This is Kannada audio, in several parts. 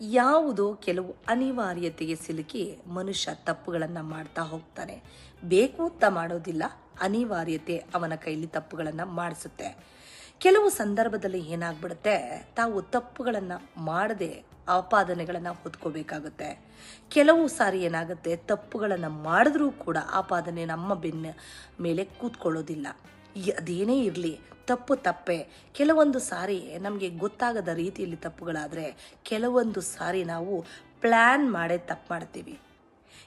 ಯಾವುದೋ ಕೆಲವು ಅನಿವಾರ್ಯತೆಗೆ ಸಿಲುಕಿ ಮನುಷ್ಯ ತಪ್ಪುಗಳನ್ನು ಮಾಡ್ತಾ ಹೋಗ್ತಾನೆ. ಬೇಕು ಅಂತ ಮಾಡೋದಿಲ್ಲ, ಅನಿವಾರ್ಯತೆ ಅವನ ಕೈಲಿ ತಪ್ಪುಗಳನ್ನು ಮಾಡಿಸುತ್ತೆ. ಕೆಲವು ಸಂದರ್ಭದಲ್ಲಿ ಏನಾಗ್ಬಿಡುತ್ತೆ, ತಾವು ತಪ್ಪುಗಳನ್ನು ಮಾಡದೆ ಆಪಾದನೆಗಳನ್ನು ಹೊತ್ಕೋಬೇಕಾಗುತ್ತೆ. ಕೆಲವು ಸಾರಿ ಏನಾಗುತ್ತೆ, ತಪ್ಪುಗಳನ್ನು ಮಾಡಿದ್ರೂ ಕೂಡ ಆಪಾದನೆ ನಮ್ಮ ಬೆನ್ನ ಮೇಲೆ ಕೂತ್ಕೊಳ್ಳೋದಿಲ್ಲ. ಅದೇನೇ ಇರಲಿ, ತಪ್ಪು ತಪ್ಪೆ. ಕೆಲವೊಂದು ಸಾರಿ ನಮಗೆ ಗೊತ್ತಾಗದ ರೀತಿಯಲ್ಲಿ ತಪ್ಪುಗಳಾದರೆ ಕೆಲವೊಂದು ಸಾರಿ ನಾವು ಪ್ಲ್ಯಾನ್ ಮಾಡೇ ತಪ್ಪು ಮಾಡ್ತೀವಿ.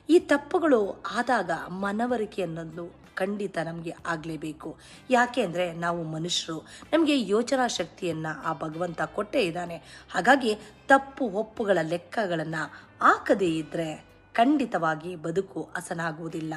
ಈ ತಪ್ಪುಗಳು ಆದಾಗ ಮನವರಿಕೆ ಅನ್ನೋದು ಖಂಡಿತ ನಮಗೆ ಆಗಲೇಬೇಕು. ಯಾಕೆ ಅಂದರೆ ನಾವು ಮನುಷ್ಯರು, ನಮಗೆ ಯೋಚನಾ ಶಕ್ತಿಯನ್ನು ಆ ಭಗವಂತ ಕೊಟ್ಟೇ ಇದ್ದಾನೆ. ಹಾಗಾಗಿ ತಪ್ಪು ಒಪ್ಪುಗಳ ಲೆಕ್ಕಗಳನ್ನು ಹಾಕದೇ ಇದ್ದರೆ ಖಂಡಿತವಾಗಿ ಬದುಕು ಹಸನಾಗುವುದಿಲ್ಲ.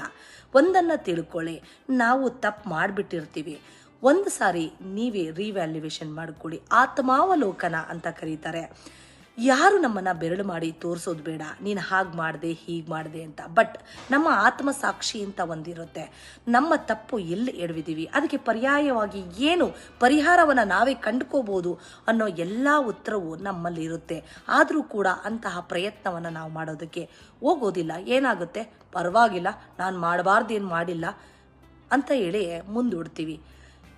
ಒಂದನ್ನು ತಿಳ್ಕೊಳ್ಳಿ, ನಾವು ತಪ್ಪು ಮಾಡಿಬಿಟ್ಟಿರ್ತೀವಿ. ಒಂದು ಸಾರಿ ನೀವೇ ರಿವ್ಯಾಲ್ಯೂಯೇಷನ್ ಮಾಡಿಕೊಳ್ಳಿ. ಆತ್ಮಾವಲೋಕನ ಅಂತ ಕರೀತಾರೆ. ಯಾರು ನಮ್ಮನ್ನು ಬೆರಳು ಮಾಡಿ ತೋರಿಸೋದು ಬೇಡ. ನೀನು ಹಾಗೆ ಮಾಡಿದೆ, ಹೀಗೆ ಮಾಡಿದೆ ಅಂತ. ಬಟ್ ನಮ್ಮ ಆತ್ಮಸಾಕ್ಷಿ ಅಂತ ಒಂದಿರುತ್ತೆ. ನಮ್ಮ ತಪ್ಪು ಎಲ್ಲಿ ಎಡವಿದ್ದೀವಿ ಅದಕ್ಕೆ ಪರ್ಯಾಯವಾಗಿ ಏನು ಪರಿಹಾರವನ್ನು ನಾವೇ ಕಂಡುಕೋಬೋದು ಅನ್ನೋ ಎಲ್ಲ ಉತ್ತರವು ನಮ್ಮಲ್ಲಿ ಇರುತ್ತೆ ಆದರೂ ಕೂಡ ಅಂತಹ ಪ್ರಯತ್ನವನ್ನು ನಾವು ಮಾಡೋದಕ್ಕೆ ಹೋಗೋದಿಲ್ಲ. ಏನಾಗುತ್ತೆ? ಪರವಾಗಿಲ್ಲ. ನಾನು ಮಾಡಬಾರ್ದೇನು ಮಾಡಿಲ್ಲ ಅಂತ ಹೇಳಿ ಮುಂದೂಡ್ತೀವಿ.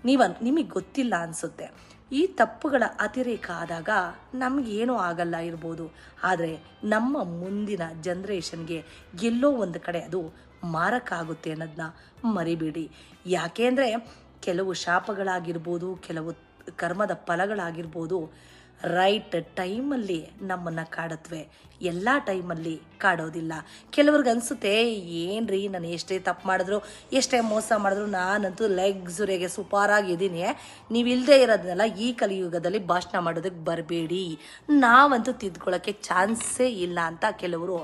ನೀವ ನಿಮಗೆ ಗೊತ್ತಿಲ್ಲ ಅನಿಸುತ್ತೆ. ಈ ತಪ್ಪುಗಳ ಅತಿರೇಕ ಆದಾಗ ನಮಗೇನೂ ಆಗಲ್ಲ ಇರ್ಬೋದು. ಆದರೆ ನಮ್ಮ ಮುಂದಿನ ಜನ್ರೇಷನ್ಗೆ ಎಲ್ಲೋ ಒಂದು ಕಡೆ ಅದು ಮಾರಕ ಅನ್ನೋದನ್ನ ಮರಿಬೇಡಿ. ಯಾಕೆಂದರೆ ಕೆಲವು ಶಾಪಗಳಾಗಿರ್ಬೋದು, ಕೆಲವು ಕರ್ಮದ ಫಲಗಳಾಗಿರ್ಬೋದು ರೈಟ್ ಟೈಮಲ್ಲಿ ನಮ್ಮನ್ನು ಕಾಡತ್ವೆ. ಎಲ್ಲ ಟೈಮಲ್ಲಿ ಕಾಡೋದಿಲ್ಲ. ಕೆಲವ್ರಿಗೆ ಅನಿಸುತ್ತೆ, ಏನ್ರಿ ನಾನು ಎಷ್ಟೇ ತಪ್ಪು ಮಾಡಿದ್ರು, ಎಷ್ಟೇ ಮೋಸ ಮಾಡಿದ್ರು, ನಾನಂತೂ ಲೆಗ್ಸುರೆಗೆ ಸುಪಾರಾಗಿದ್ದೀನಿ ನೀವು ಇಲ್ಲದೆ ಇರೋದನ್ನೆಲ್ಲ ಈ ಕಲಿಯುಗದಲ್ಲಿ ಭಾಷಣ ಮಾಡೋದಕ್ಕೆ ಬರಬೇಡಿ. ನಾವಂತೂ ತಿದ್ಕೊಳ್ಳೋಕ್ಕೆ ಚಾನ್ಸೇ ಇಲ್ಲ ಅಂತ ಕೆಲವರು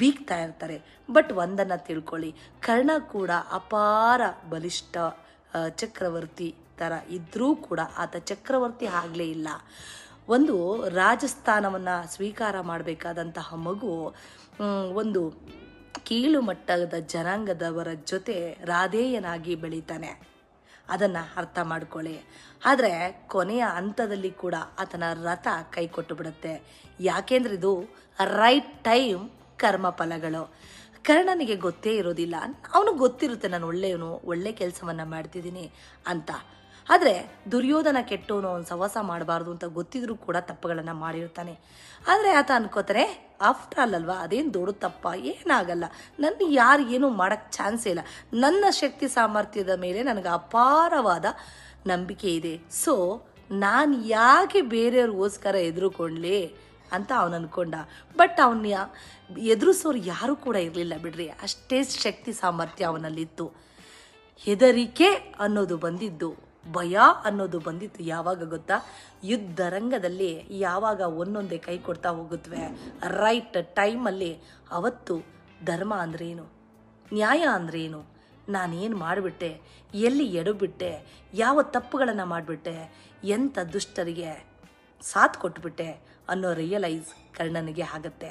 ಬೀಗ್ತಾ ಇರ್ತಾರೆ. ಬಟ್ ಒಂದನ್ನು ತಿಳ್ಕೊಳ್ಳಿ, ಕರ್ಣ ಕೂಡ ಅಪಾರ ಬಲಿಷ್ಠ ಚಕ್ರವರ್ತಿ ಥರ ಇದ್ದರೂ ಕೂಡ ಆತ ಚಕ್ರವರ್ತಿ ಆಗಲೇ ಇಲ್ಲ. ಒಂದು ರಾಜಸ್ಥಾನವನ್ನು ಸ್ವೀಕಾರ ಮಾಡಬೇಕಾದಂತಹ ಮಗು ಒಂದು ಕೀಳು ಮಟ್ಟದ ಜನಾಂಗದವರ ಜೊತೆ ರಾಧೇಯನಾಗಿ ಬೆಳೀತಾನೆ. ಅದನ್ನು ಅರ್ಥ ಮಾಡ್ಕೊಳ್ಳಿ. ಆದರೆ ಕೊನೆಯ ಹಂತದಲ್ಲಿ ಕೂಡ ಆತನ ರಥ ಕೈ ಕೊಟ್ಟು ಬಿಡುತ್ತೆ. ಯಾಕೆಂದ್ರೆ ಇದು ರೈಟ್ ಟೈಮ್ ಕರ್ಮ ಫಲಗಳು ಕರ್ಣನಿಗೆ ಗೊತ್ತೇ ಇರೋದಿಲ್ಲ. ಅವನು ಗೊತ್ತಿರುತ್ತೆ, ನಾನು ಒಳ್ಳೆಯವನು, ಒಳ್ಳೆ ಕೆಲಸವನ್ನು ಮಾಡ್ತಿದ್ದೀನಿ ಅಂತ. ಆದರೆ ದುರ್ಯೋಧನ ಕೆಟ್ಟವನು ಅವನು ಸವಾಸ ಮಾಡಬಾರ್ದು ಅಂತ ಗೊತ್ತಿದ್ರೂ ಕೂಡ ತಪ್ಪುಗಳನ್ನು ಮಾಡಿರ್ತಾನೆ ಆದರೆ ಆತ ಅನ್ಕೋತಾರೆ ಆಫ್ಟರ್ ಆಲ್ ಅಲ್ವಾ, ಅದೇನು ದೊಡ್ಡ ತಪ್ಪ, ಏನಾಗಲ್ಲ. ನನ್ನ ಯಾರು ಏನೂ ಮಾಡೋಕ್ಕೆ ಚಾನ್ಸೇ ಇಲ್ಲ. ನನ್ನ ಶಕ್ತಿ ಸಾಮರ್ಥ್ಯದ ಮೇಲೆ ನನಗೆ ಅಪಾರವಾದ ನಂಬಿಕೆ ಇದೆ. ಸೊ ನಾನು ಯಾಕೆ ಬೇರೆಯವ್ರಿಗೋಸ್ಕರ ಎದುರುಕೊಂಡ್ಲಿ? ಅಂತ ಅವನು ಅನ್ಕೊಂಡ. ಬಟ್ ಅವನ ಎದುರಿಸೋರು ಯಾರೂ ಕೂಡ ಇರಲಿಲ್ಲ ಬಿಡ್ರಿ. ಅಷ್ಟೇ ಶಕ್ತಿ ಸಾಮರ್ಥ್ಯ ಅವನಲ್ಲಿತ್ತು. ಹೆದರಿಕೆ ಅನ್ನೋದು ಬಂದಿದ್ದು. ಭಯ ಅನ್ನೋದು ಬಂದಿತ್ತು ಯಾವಾಗ ಗೊತ್ತಾ? ಯುದ್ಧ ರಂಗದಲ್ಲಿ ಯಾವಾಗ ಒಂದೊಂದೇ ಕೈ ಕೊಡ್ತಾ ಹೋಗುತ್ತವೆ ರೈಟ್ ಟೈಮಲ್ಲಿ ಅವತ್ತು ಧರ್ಮ ಅಂದ್ರೇನು ನ್ಯಾಯ ಅಂದ್ರೇನು ನಾನೇನು ಮಾಡಿಬಿಟ್ಟೆ? ಎಲ್ಲಿ ಎಡಬಿಟ್ಟೆ? ಯಾವ ತಪ್ಪುಗಳನ್ನು ಮಾಡಿಬಿಟ್ಟೆ? ಎಂಥ ದುಷ್ಟರಿಗೆ ಸಾಥ್ ಕೊಟ್ಬಿಟ್ಟೆ ಅನ್ನೋ ರಿಯಲೈಸ್ ಕರ್ಣನಿಗೆ ಆಗತ್ತೆ.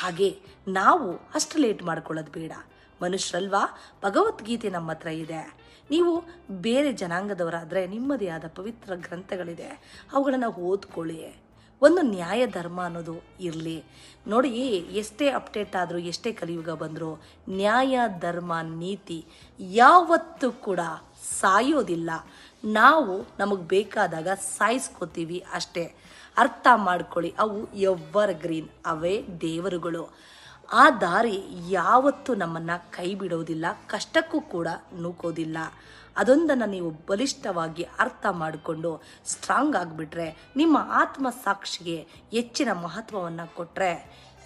ಹಾಗೆ ನಾವು ಅಷ್ಟು ಲೇಟ್ ಮಾಡ್ಕೊಳ್ಳೋದು ಬೇಡ. ಮನುಷ್ಯರಲ್ವಾ? ಭಗವದ್ಗೀತೆ ನಮ್ಮ ಹತ್ರ ಇದೆ. ನೀವು ಬೇರೆ ಜನಾಂಗದವರಾದರೆ ನಿಮ್ಮದೇ ಆದ ಪವಿತ್ರ ಗ್ರಂಥಗಳಿದೆ. ಅವುಗಳನ್ನು ಓದ್ಕೊಳ್ಳಿ. ಒಂದು ನ್ಯಾಯ ಧರ್ಮ ಅನ್ನೋದು ಇರಲಿ. ನೋಡಿ, ಎಷ್ಟೇ ಅಪ್ಡೇಟ್ ಆದರೂ, ಎಷ್ಟೇ ಕಲಿಯುಗ ಬಂದರೂ, ನ್ಯಾಯ, ಧರ್ಮ, ನೀತಿ ಯಾವತ್ತೂ ಕೂಡ ಸಾಯೋದಿಲ್ಲ. ನಾವು ನಮಗೆ ಬೇಕಾದಾಗ ಸಾಯಿಸ್ಕೋತೀವಿ ಅಷ್ಟೇ. ಅರ್ಥ ಮಾಡ್ಕೊಳ್ಳಿ, ಅವು ಎವ್ವರ್ ಗ್ರೀನ್ ಅವೇ ದೇವರುಗಳು. ಆ ದಾರಿ ಯಾವತ್ತೂ ನಮ್ಮನ್ನು ಕೈ ಬಿಡೋದಿಲ್ಲ ಕಷ್ಟಕ್ಕೂ ಕೂಡ ನೂಕೋದಿಲ್ಲ. ಅದೊಂದನ್ನು ನೀವು ಬಲಿಷ್ಠವಾಗಿ ಅರ್ಥ ಮಾಡಿಕೊಂಡು ಸ್ಟ್ರಾಂಗ್ ಆಗಿಬಿಟ್ರೆ, ನಿಮ್ಮ ಆತ್ಮ ಸಾಕ್ಷಿಗೆ ಹೆಚ್ಚಿನ ಮಹತ್ವವನ್ನು ಕೊಟ್ಟರೆ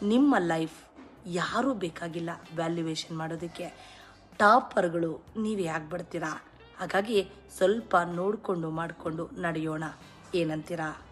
ನಿಮ್ಮ ಲೈಫ್ ಯಾರೂ ಬೇಕಾಗಿಲ್ಲ ವ್ಯಾಲ್ಯುವೇಷನ್ ಮಾಡೋದಕ್ಕೆ. ಟಾಪರ್ಗಳು ನೀವೇ ಆಗ್ಬಿಡ್ತೀರಾ? ಹಾಗಾಗಿ ಸ್ವಲ್ಪ ನೋಡಿಕೊಂಡು ಮಾಡಿಕೊಂಡು ನಡೆಯೋಣ. ಏನಂತೀರಾ?